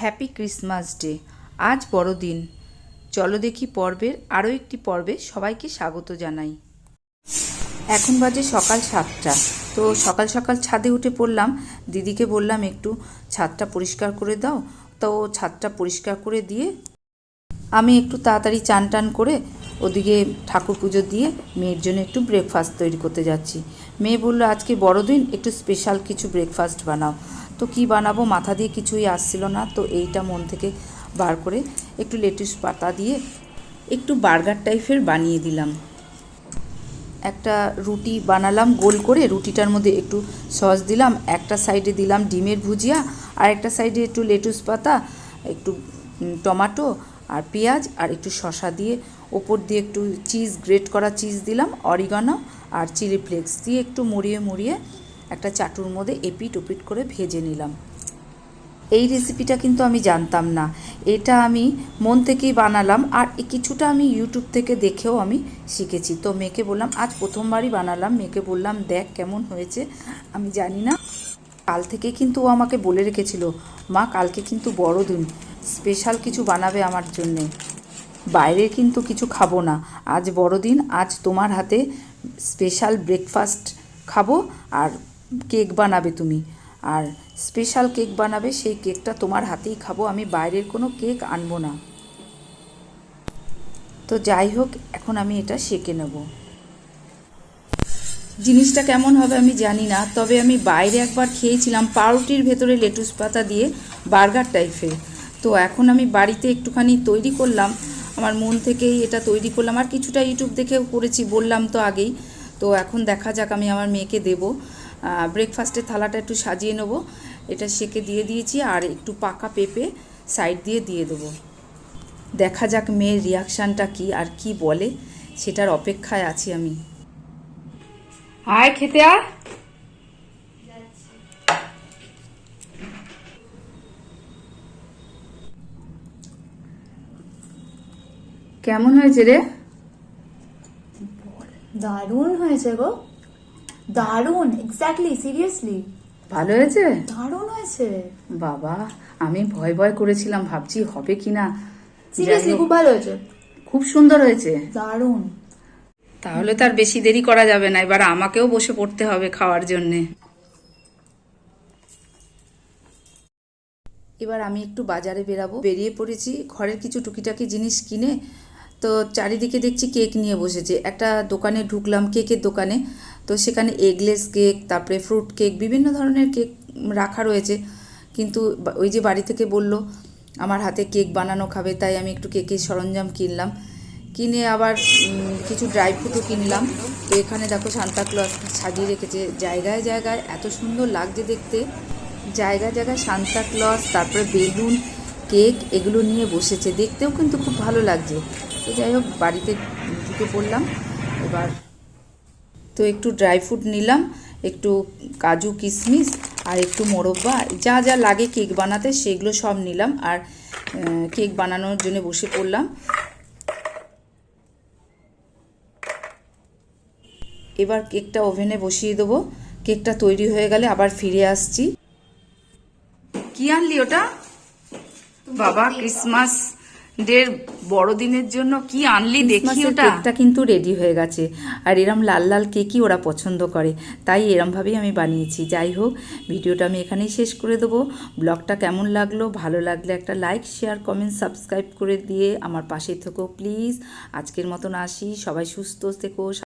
Happy Christmas day আজ বড়দিন। চলো দেখি পর্বের আরও একটি পর্বে সবাইকে স্বাগত জানাই। এখন বাজে সকাল সাতটা। তো সকাল সকাল ছাদে উঠে পড়লাম। দিদিকে বললাম, একটু ছাদটা পরিষ্কার করে দাও। তো ছাদটা পরিষ্কার করে দিয়ে আমি একটু তাড়াতাড়ি চান টান করে ওদিকে ঠাকুর পুজো দিয়ে মেয়ের জন্য একটু ব্রেকফাস্ট তৈরি করতে যাচ্ছি। মেয়ে বলল, আজকে বড়দিন, একটু স্পেশাল কিছু ব্রেকফাস্ট বানাও। তো কি বানাবো, মাথা দিয়ে কিছুই আসছিল না। তো এইটা মন থেকে বার করে একটু লেটুস পাতা দিয়ে একটু বার্গার টাইপের বানিয়ে দিলাম। একটা রুটি বানালাম, গোল করে রুটিটার মধ্যে একটু সস দিলাম, একটা সাইডে দিলাম ডিমের ভুজিয়া, আর একটা সাইডে একটু লেটুস পাতা, একটু টমাটো আর পেঁয়াজ আর একটু শসা দিয়ে ওপর দিয়ে একটু চিজ গ্রেট করা চিজ দিলাম অরিগানো আর চিলি ফ্লেক্স দিয়ে একটু মুড়িয়ে মুড়িয়ে একটা চাটুর মধ্যে এপিট ওপিট করে ভেজে নিলাম। এই রেসিপিটা কিন্তু আমি জানতাম না। এটা আমি মন থেকেই বানালাম আর কিছুটা আমি ইউটিউব থেকে দেখেও আমি শিখেছি। তো মেয়েকে বললাম, আজ প্রথমবারই বানালাম। মেয়েকে বললাম, দেখ কেমন হয়েছে। আমি জানি না। কাল থেকে কিন্তু ও আমাকে বলে রেখেছিল, মা, কালকে কিন্তু বড়দিন। স্পেশাল কিছু বানাবে আমার জন্যে। বাইরে কিন্তু কিছু খাব না। আজ বড়দিন, আজ তোমার হাতে স্পেশাল ব্রেকফাস্ট খাব আর কেক বানাবে তুমি। আর স্পেশাল কেক বানাবে, সেই কেকটা তোমার হাতেই খাব, আমি বাইরের কোনো কেক আনব না। তো যাই হোক, এখন আমি এটা সেঁকে নেব। জিনিসটা কেমন হবে আমি জানি না, তবে আমি বাইরে একবার খেয়েছিলাম পাউরুটির ভেতরে লেটুস পাতা দিয়ে বার্গার টাইপের। তো এখন আমি বাড়িতে একটুখানি তৈরি করলাম আমার মন থেকেই এটা তৈরি করলাম। আর কিছুটা ইউটিউব দেখেও করেছি, বললাম তো আগেই। তো এখন দেখা যাক, আমি আমার মেয়েকে দেবো। ব্রেকফাস্টের থালাটা একটু সাজিয়ে নেব। এটা সেকে দিয়ে দিয়েছি আর একটু পাকা পেঁপে সাইড দিয়ে দিয়ে দেবো। দেখা যাক মেয়ের রিয়াকশানটা কি আর কি বলে, সেটার অপেক্ষায় আছি আমি। আয় খেতে আয়। কেমন হয়েছে রে? দারুণ হয়েছে গো। দারুণ এক্স্যাক্টলি সিরিয়াসলি ভালো হয়েছে? দারুণ হয়েছে। বাবা আমি ভয় ভয় করেছিলাম ভাবছি হবে কিনা সিরিয়াসলি খুব ভালো হয়েছে। খুব সুন্দর হয়েছে। দারুণ। তাহলে তার বেশি দেরি করা যাবে না এবার আমাকেও বসে পড়তে হবে খাওয়ার জন্যে। এবার আমি একটু বাজারে বেরাবো। বেরিয়ে পড়েছি ঘরের কিছু টুকিটাকি জিনিস কিনে তো চারিদিকে দেখছি কেক নিয়ে বসেছে। একটা দোকানে ঢুকলাম কেকের দোকানে। তো সেখানে এগলেস কেক তারপরে ফ্রুট কেক বিভিন্ন ধরনের কেক রাখা রয়েছে। কিন্তু ওই যে বাড়ি থেকে বলল, আমার হাতে কেক বানানো খাবে, তাই আমি একটু কেকের সরঞ্জাম কিনলাম। কিনে আবার কিছু ড্রাই ফ্রুটও কিনলাম। তো এখানে দেখো সান্তা ক্লজ সাজিয়ে রেখেছে। জায়গায় জায়গায় এত সুন্দর লাগছে দেখতে। জায়গায় জায়গায় সান্তা ক্লজ তারপরে বেলুন কেক এগুলো নিয়ে বসেছে। দেখতেও কিন্তু খুব ভালো লাগছে। তো যাই হোক, বাড়িতে ঢুকে পড়লাম। এবার তো একটু ড্রাই ফ্রুট নিলাম, একটু কাজু কিশমিশ আর একটু মোরব্বা। যা যা লাগে কেক বানাতে সেগুলো সব নিলাম আর কেক বানানোর জন্য বসে পড়লাম। এবার কেকটা ওভেনে বসিয়ে দেবো। কেকটা তৈরি হয়ে গেলে আবার ফিরে আসছি। কি আনলি ওটা? বাবা ক্রিসমাস ডের বড়দিনের জন্য কি আনলি দেখি ওটা? কেকটা কিন্তু রেডি হয়ে গেছে। আর এরম লাল লাল কেকই ওরা পছন্দ করে। তাই এরমভাবেই আমি বানিয়েছি। যাই হোক ভিডিওটা আমি এখানেই শেষ করে দেবো। ব্লগটা কেমন লাগল? ভালো লাগলে একটা লাইক শেয়ার কমেন্ট সাবস্ক্রাইব করে দিয়ে আমার পাশে থেকো প্লিজ আজকের মতন আসি। সবাই সুস্থ থেকো